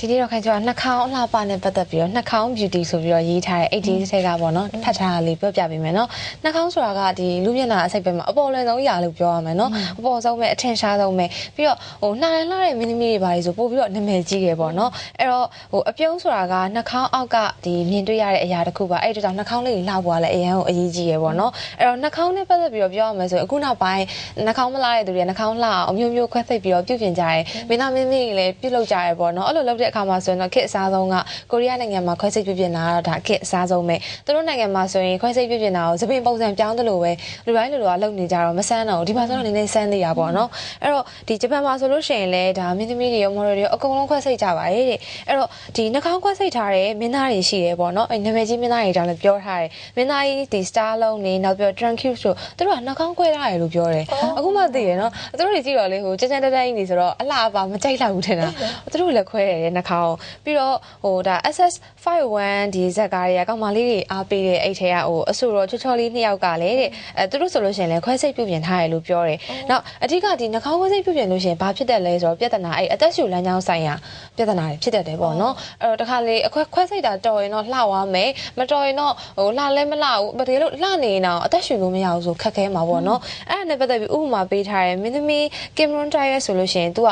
ဒီနေ့တော့ခိုင်ကျော်ကနှာခေါင်းအလှပနဲ့ပတ်သက်ပြီးတော့နှာခေါင်း beauty ဆိုပြီးတော့ရေးထားတဲ့80ဆက်ကပေါ့နော်ဖတ်ထားတာလေးပြောပြပေးမယ်နော်နှာခေါင်းဆိုတာကဒီလူမျက်နှာအစိပ်ပဲမှာအပေါ်လွင်ဆုံးအရာလို့ပြောရမယ်နော်အပေါ်ဆုံးပဲအထင်ရှားဆုံးပဲပြီးတော့ဟိုနှာရလှတဲ့မင်းသမီးတွေပါလေဆိုပို့ပြီးတော့နာမည်ကြီးတယ်ပေါ့နော်အဲ့တော့ဟိုအပြုံးဆိုတာကနှာခေါင်းအောက်ကဒီမြင်တွေ့ရတဲ့အရာတစ်ခုပါအဲ့ဒါကြောင့်နှာခေါင်းလေးလှပွားလဲအရန်ကိုအရေးကြီးရယ်ပေါ့နော်အဲ့တော့နှာခေါင်းနဲ့ပတ်သက်ပြီးတော့ပြောရမယ်ဆိုရင်အခုနောက်ပိုင်းနှာခေါင်းမလှတဲ့သူတွေကနှာခေါင်းလှအောင်အမျိုးမျိုးခွဲစိတ်ပြီးတော့ပြုပြင်ကြတယ်မင်းသားမင်းသမီးတွေလည်းပြုလုပ်ကြရယ်ပေါ့နော်အဲ့လိုလုပ်တဲ့အခါမှာဆိုရင်တော့ခက်အစားဆုံးကကိုရီးယားနိုင်ငံမှာခွဲစိတ်ပြုပြင်တာကတော့ဒါခက်အစားဆုံးပဲသူတို့နိုင်ငံမှာဆိုရင်ခွဲစိတ်ပြုပြင်တာကိုသပင်ပုံစံပြောင်းတယ်လို့ပဲလူတိုင်းလူတွေကလုပ်နေကြတော့မဆန်းတော့ဘူးဒီမှာဆိုတော့နည်းနည်းဆန်းသေးတာပေါ့နော်အဲ့တော့ဒီဂျပန်မှာဆိုလို့ရှိရင်လည်းဒါမင်းသမီးတွေရောမော်ဒယ်တွေရောအကုန်လုံးခွဲစိတ်ကြပါရဲ့တဲ့အဲ့တော့ဒီနှာခေါင်းခွဲစိတ်ထားတဲ့မင်းသားတွေရှိတယ်ပေါ့နော်အဲ့နာမည်ကြီးမင်းသားတွေတောင်လည်းပြောထားတယ်မင်းသားကြီးဒီ star လုံးနေနောက်ပြီး tranquil ဆိုသူတို့ကနှာခေါင်းခွဲထားတယ်လို့ပြောတယ်အခုမှသိရနော်သူတို့တွေကြည့်တော့လေဟိုကြမ်းကြမ်းတက်တက်ကြီးနေဆိုတော့အလှအပါမကြိုက်လောက်ဘူးထင်တာသူတို့လည်းခွဲတယ်နှာခေါင်းပြီးတော့ဟိုဒါ SS 51 ဒီဇက်ကားတွေကကောင်မလေးတွေအားပေးတဲ့အဲ့ထဲကဟိုအဆူတော့ချောချောလေးနှစ်ယောက်ကလည်းတဲ့အဲသူတို့ဆိုလို့ရှိရင်လည်းခွဲစိတ်ပြုပြင်ထားတယ်လို့ပြောတယ်နောက်အဓိကဒီနှာခေါင်းခွဲစိတ်ပြုပြင်လို့ရှိရင်ဘာဖြစ်တယ်လဲဆိုတော့ပြဿနာအဲ့အသက်ရှူလမ်းကြောင်းဆိုင်ရာပြဿနာတွေဖြစ်တတ်တယ်ပေါ့နော်အဲ့တော့တခါလေအခွဲခွဲစိတ်တာတော်ရင်တော့လှသွားမယ်မတော်ရင်တော့ဟိုလှလဲမလှဘူးတကယ်လို့လှနေရင်တော့အသက်ရှူလို့မရဘူးဆိုခက်ခဲမှာပေါ့နော်အဲ့ဒါနဲ့ပတ်သက်ပြီးဥပမာပေးထားတယ်မင်းသမီးကင်မရွန်တိုင်းရဲဆိုလို့ရှိရင် तू က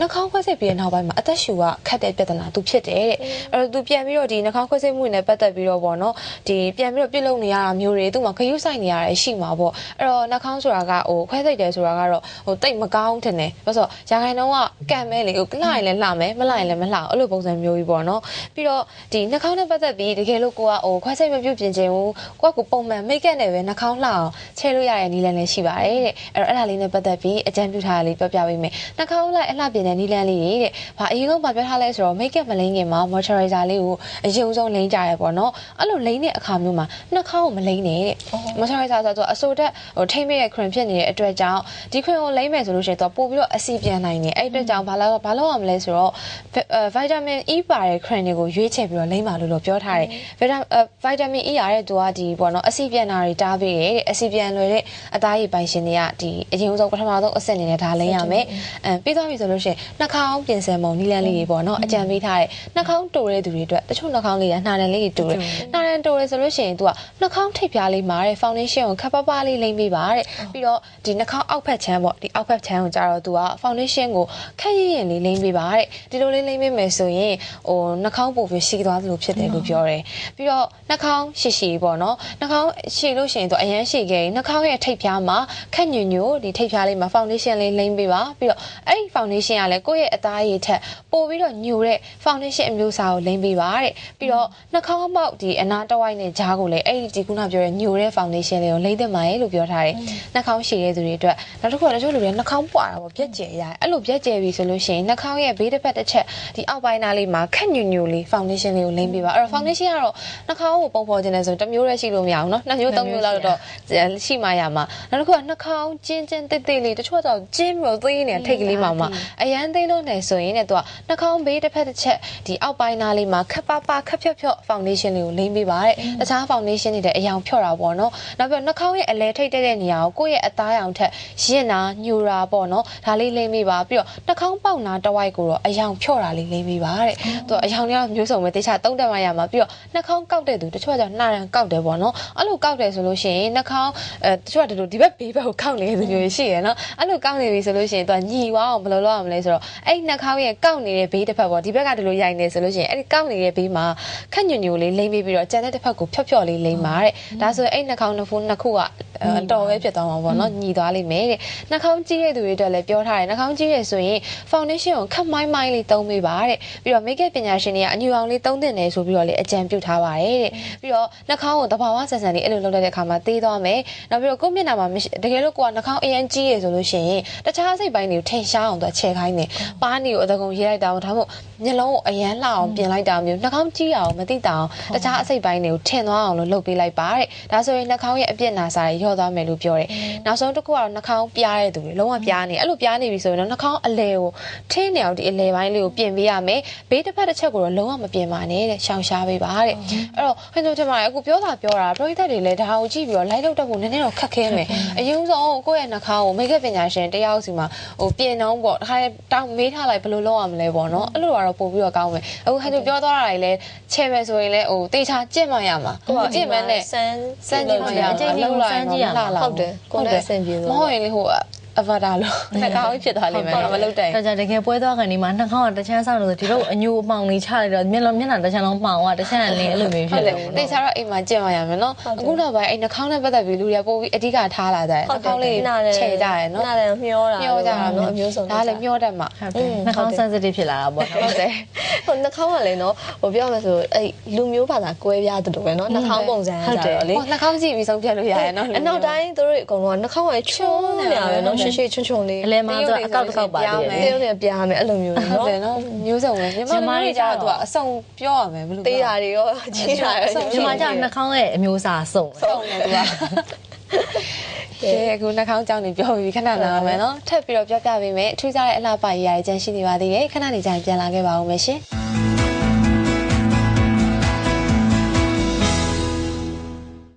နှာခေါင်းခွဲစိတ်ပြီးတဲ့နောက်ပိုင်းမှာအသက်ရှူကခတ်တဲ့ပြဿနာသူဖြစ်တယ်တဲ့အဲ့တော့သူပြန်ပြီးတော့ဒီနှာခေါင်းခွဲစိတ်မှုနဲ့ပတ်သက်ပြီးတော့ပေါ့နော်ဒီပြန်ပြီးတော့ပြုတ်လုံနေရတာမျိုးတွေသူ့မှာခရုစိုက်နေရတယ်ရှိမှာပေါ့အဲ့တော့နှာခေါင်းဆိုတာကဟိုခွဲစိတ်တယ်ဆိုတာကတော့ဟိုတိတ်မကောင်းတင်တယ်ဘာလို့ဆိုရာခိုင်နှုန်းကကံမဲလေဟိုလှရင်လည်းလှမယ်မလှရင်လည်းမလှအဲ့လိုပုံစံမျိုးကြီးပေါ့နော်ပြီးတော့ဒီနှာခေါင်းနဲ့ပတ်သက်ပြီးတကယ်လို့ကိုကဟိုခွဲစိတ်မပြုတ်ပြင်ခြင်းဘူးကိုကကိုပုံမှန်မိတ်ကပ်နဲ့ပဲနှာခေါင်းလှအောင်ချဲလို့ရတဲ့နီလန်လည်းရှိပါတယ်တဲ့အဲ့တော့အဲ့ဒါလေးနဲ့ပတ်သက်ပြီးအကြံပြုထားတာလေးပြောပြပေးမယ်နှာခေါင်းလိုက်အလှပြင်တဲ့နီလန်လေးတွေတဲ့။ဘာအရင်ဆုံးပြောထားလဲဆိုတော့ make up မလိမ့်ခင်မှာ moisturizer လေးကိုအရင်ဆုံးလိမ့်ကြရပေါ့နော်။အဲ့လိုလိမ့်တဲ့အခါမျိုးမှာနှာခေါင်းကိုမလိမ့်နဲ့တဲ့။ moisturizer ဆိုတော့အဆိုတက်ဟိုထိမ့်မဲ့ cream ဖြစ်နေတဲ့အတွက်ကြောင့်ဒီ cream ကိုလိမ့်မယ်ဆိုလို့ရှိရင်တော့ပို့ပြီးတော့အဆီပြန်နိုင်တယ်။အဲ့အတွက်ကြောင့်ဘာလို့ဘာလို့ရမလဲဆိုတော့ vitamin E ပါတဲ့ cream တွေကိုရွေးချယ်ပြီးတော့လိမ့်ပါလို့လို့ပြောထားတယ်။ vitamin E ရတဲ့သူကဒီပေါ့နော်အဆီပြန်တာတွေတားပေးတယ်တဲ့အဆီပြန်လွယ်တဲ့အသားရည်ပိုင်ရှင်တွေကဒီအရင်ဆုံးပထမဆုံးအဆင့်အနေနဲ့ဒါလိမ့်ရမယ်။အဲပြီးသွားပြီဆိုလို့ရှိရင်နှာခေါင်းပြင်ဆင်ပုံနည်းလမ်းလေးတွေပေါ့နော်အကြံပေးထားတဲ့နှာခေါင်းတိုတဲ့သူတွေအတွက်တချို့နှာခေါင်းလေးကနှာတန်လေးတွေတိုတယ်နှာတန်တိုတယ်ဆိုလို့ရှိရင်သူကနှာခေါင်းထိပ်ပြားလေးမှာတဲ့ foundation ကိုခပ်ပါပါလေးလိမ့်ပေးပါတဲ့ပြီးတော့ဒီနှာခေါင်းအောက်ဖက်ချမ်းပေါ့ဒီအောက်ဖက်ချမ်းကိုကြတော့သူက foundation ကိုခက်ရရင်လေးလိမ့်ပေးပါတဲ့ဒီလိုလေးလိမ့်ပေးမယ်ဆိုရင်ဟိုနှာခေါင်းပိုပြီးရှိသွားသလိုဖြစ်တယ်လို့ပြောတယ်ပြီးတော့နှာခေါင်းရှည်ရှည်ပေါ့နော်နှာခေါင်းရှည်လို့ရှိရင်သူအရန်ရှည်ခဲ့ရင်နှာခေါင်းရဲ့ထိပ်ပြားမှာခက်ညွညွဒီထိပ်ပြားလေးမှာ foundation လေးလိမ့်ပေးပါပြီးတော့အဲ့ဒီ foundation ကလည်းကိုယ့်ရဲ့အသားရည်ထက်ပိုပြီးတော့ညိုတဲ့ foundation အမျိုးအစားကိုလိမ့်ပေးပါတဲ့ပြီးတော့နှာခေါင်းပေါက်ဒီအနာတဝိုက်နဲ့ဂျားကိုလည်းအဲ့ဒီဒီခုနပြောတဲ့ညိုတဲ့ foundation လေးကိုလိမ့်သင့်ပါရဲ့လို့ပြောထားတယ်နှာခေါင်းရှည်တဲ့သူတွေအတွက်နောက်တစ်ခုကတချို့လူတွေနှာခေါင်းပွာတာပေါ့ပြက်ကျယ်ရတယ်အဲ့လိုပြက်ကျယ်ပြီဆိုလို့ရှိရင်နှာခေါင်းရဲ့ဘေးတစ်ဖက်တစ်ချက်ဒီအောက်ပိုင်းသားလေးမှာခက်ညွညွလေး foundation လေးကိုလိမ့်ပေးပါအဲ့တော့ foundation ကတော့နှာခေါင်းကိုပုံဖော်ခြင်းနဲ့ဆိုတစ်မျိုးတည်းရှိလို့မရဘူးเนาะနှစ်မျိုးသုံးမျိုးလောက်တော့ရှိမှရမှာနောက်တစ်ခုကနှာခေါင်းကျင်းကျင်းတိတ်တိတ်လေးတချို့တော့ကျင်းပြီးသေးနေထိတ်ကလေးမှာမှာအရ ရန်သေးလို့နေဆိုရင်လည်းသူကနှာခေါင်းဘေးတစ်ဖက်တစ်ချက်ဒီအောက်ပိုင်းသားလေးမှာခပ်ပါပါခပ်ဖြော့ဖြော့ foundation လေးကိုလိမ့်ပေးပါတဲ့တခြား foundation တွေတဲ့အယောင်ဖြော့တာပေါ့နော်နောက်ပြီးနှာခေါင်းရဲ့အလဲထိတ်တဲ့နေရာကိုကိုယ့်ရဲ့အသားရောင်ထက်ရင့်တာညူတာပေါ့နော်ဒါလေးလိမ့်ပေးပါပြီးတော့နှာခေါင်းပေါက်နာတဝိုက်ကိုတော့အယောင်ဖြော့တာလေးလိမ့်ပေးပါတဲ့သူအယောင်တွေကမျိုးစုံပဲတေချာသုံးတက်မှရမှာပြီးတော့နှာခေါင်းကောက်တဲ့သူတချို့ကနှာရန်ကောက်တယ်ပေါ့နော်အဲ့လိုကောက်တယ်ဆိုလို့ရှိရင်နှာခေါင်းအဲတချို့ကဒီလိုဒီဘက်ဘေးဘက်ကိုကောက်နေတဲ့သူမျိုးရှိရယ်နော်အဲ့လိုကောက်နေပြီဆိုလို့ရှိရင်သူကညီဝအောင်ဘယ်လိုလုပ်ရမလဲဆိုတော့အဲ့နှာခေါင်းရဲ့ကောက်နေတဲ့ဘေးတစ်ဖက်ပေါ့ဒီဘက်ကဒီလိုရိုက်နေဆိုလို့ရှိရင်အဲ့ဒီကောက်နေတဲ့ဘေးမှာခက်ညွညွလေးလိမ့်ပေးပြီးတော့ကြံတဲ့တစ်ဖက်ကိုဖြော့ဖြော့လေးလိမ့်ပါတဲ့ဒါဆိုရင်အဲ့နှာခေါင်းနှစ်ဖူးနှစ်ခုကအတော်ပဲဖြစ်သွားမှာပေါ့နော်ညီသွားလိမ့်မယ်တဲ့နှာခေါင်းကြီးတဲ့သူတွေအတွက်လည်းပြောထားတယ်နှာခေါင်းကြီးရဆိုရင် foundation ကိုခက်မိုင်းမိုင်းလေးသုံးပေးပါတဲ့ပြီးတော့ make up ပညာရှင်တွေကအညူအောင်လေးသုံးသင့်တယ်ဆိုပြီးတော့လေအကြံပြုထားပါတယ်တဲ့ပြီးတော့နှာခေါင်းကိုတဘာဝဆန်ဆန်လေးအဲ့လိုလုပ်တဲ့အခါမှာသေးသွားမယ်နောက်ပြီးတော့ကိုယ့်မျက်နှာမှာတကယ်လို့ကိုကနှာခေါင်းအရင်ကြီးရဆိုလို့ရှိရင်တခြားစိတ်ပိုင်းတွေကိုထင်ရှားအောင်သူချဲခိုင်းတယ်ပါးနေကိုအတကုံရေးလိုက်တာဒါမှမဟုတ်မျက်လုံးကိုအရန်လှအောင်ပြင်လိုက်တာမျိုးနှာခေါင်းကြီးအောင်မသိတာအောင်တခြားအစိတ်ပိုင်းတွေကိုထင်သွားအောင်လို့လုပ်ပေးလိုက်ပါတဲ့ဒါဆိုရင်နှာခေါင်းရဲ့အပြစ်နာစာတွေလျော့သွားမယ်လို့ပြောတယ်နောက်ဆုံးတစ်ခုကတော့နှာခေါင်းပြားတဲ့သူတွေလုံးဝပြားနေအဲ့လိုပြားနေပြီဆိုရင်တော့နှာခေါင်းအလဲကိုထင်းနေအောင်ဒီအလဲပိုင်းလေးကိုပြင်ပေးရမယ်ဘေးတစ်ဖက်တစ်ချက်ကိုတော့လုံးဝမပြင်ပါနဲ့တဲ့ရှောင်ရှားပေးပါတဲ့အဲ့တော့ဟိုတို့ထင်ပါတယ်အခုပြောတာပြောတာပရိသတ်တွေလည်းဒါကိုကြည့်ပြီးတော့ live လုပ်တတ်ဖို့နည်းနည်းတော့ခက်ခဲမယ်အရင်ဆုံးကိုယ့်ရဲ့နှာခေါင်းကိုမိတ်ကပ်ပညာရှင်တယောက်စီမှာဟိုပြင်အောင်ပေါ့တစ်ခါတောင်းမေးထားလိုက်ဘယ်လိုလုပ်ရမလဲပေါ့နော်အဲ့လိုကတော့ပို့ပြီးတော့ကောင်းမယ်အခုဟန်သူပြောသွားတာတွေလည်းချဲမယ်ဆိုရင်လည်းဟိုတေချာကြင့်မှရမှာကြင့်မယ်နဲ့စမ်းစမ်းကြည့်မှရမှာလှုပ်လိုက်တော့လှလာဟုတ်တယ်ကိုယ်လည်းအဆင်ပြေမလို့ဟုတ်ရင်လေဟို အဗတာလို့နှာခေါင်းဖြစ်သွားလိမ့်မယ်မလုပ်တဲ့ဒါကြတကယ်ပွဲသွားခံဒီမှာနှာခေါင်းကတချမ်းဆောက်လို့ဆိုဒီတော့အညိုအမှောင်လေးချလိုက်တော့မျက်လုံးမျက်နှာတချမ်းလုံးမှောင်သွားတချမ်းကလင်းအဲ့လိုမျိုးဖြဟုတ်စ်တယ်တယ်တေချာတော့အိမ်မှာကြင့်မှရမယ်နော်အခုနောက်ပိုင်းအဲ့နှာခေါင်းနဲ့ပတ်သက်ပြီးလူတွေကပို့ပြီးအဓိကထားလာကြတယ်နှာခေါင်းလေးခြေကြရနော်နားလည်းမျောတာမျောကြတာနော်နော်အမျိုးစုံဒါလည်းမျောတတ်မှာဟုတ်တယ်နှာခေါင်း sensitive ဖြစ်လာတာပေါ့နော်ဟုတ်တယ်ဟိုနှာခေါင်းကလည်းနော်ဟိုပြောရမယ်ဆိုအဲ့လူမျိုးဘာသာကွဲပြားတယ်လို့ပဲနော်နှာခေါင်းပုံစံကြတော့လေဟိုနှာခေါင်းကြည့်ပြီးဆုံးဖြတ်လို့ရတယ်နော်အနောက်တိုင်းသူတို့အကုန်လုံးကနှာခေါင်းကချွန်းနေတာပဲနော်ရှေ့ရှေ့ချွန်းချွန်းလေးအလဲမှာဆိုအကောက်တစ်ကောက်ပါသေးတယ်တေးနေပြားမယ်အဲ့လိုမျိုးဟုတ်နော်တယ်နော်မျိုးစုံပဲမြန်မာတွေကြတော့သူကအစုံပြောရမယ်ဘယ်လိုတေးတာတွေရောကြီးတာရောဒီမှာကျနှာခေါင်းရဲ့အမျိုးအစားစုံစုံတယ်သူကကဲအခုနှာခေါင်းကြောင်းနေပြောပြီးခဏနားမယ်နော်ထပ်ပြီးတော့ပြောပြပေးမယ်ထူးခြားတဲ့အလှပရေးရတဲ့ကြံရှိနေပါသေးတယ်ခဏနေကြရင်ပြန်လာခဲ့ပါဦးမယ်ရှင်